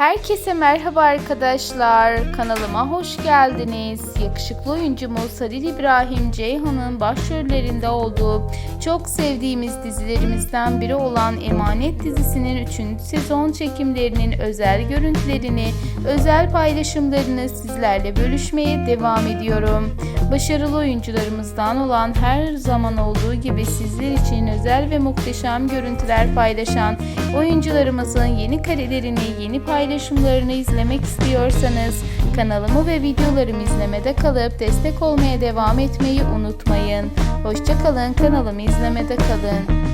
Herkese merhaba arkadaşlar. Kanalıma hoş geldiniz. Yakışıklı oyuncumuz Halil İbrahim Ceyhan'ın başrollerinde olduğu çok sevdiğimiz dizilerimizden biri olan Emanet dizisinin 3. sezon çekimlerinin özel görüntülerini, özel paylaşımlarını sizlerle bölüşmeye devam ediyorum. Başarılı oyuncularımızdan olan her zaman olduğu gibi sizler için özel ve muhteşem görüntüler paylaşan oyuncularımızın yeni karelerini, yeni paylaşımlarını izlemek istiyorsanız kanalımı ve videolarımı izlemede kalıp destek olmaya devam etmeyi unutmayın. Hoşçakalın kanalımı izlemede kalın.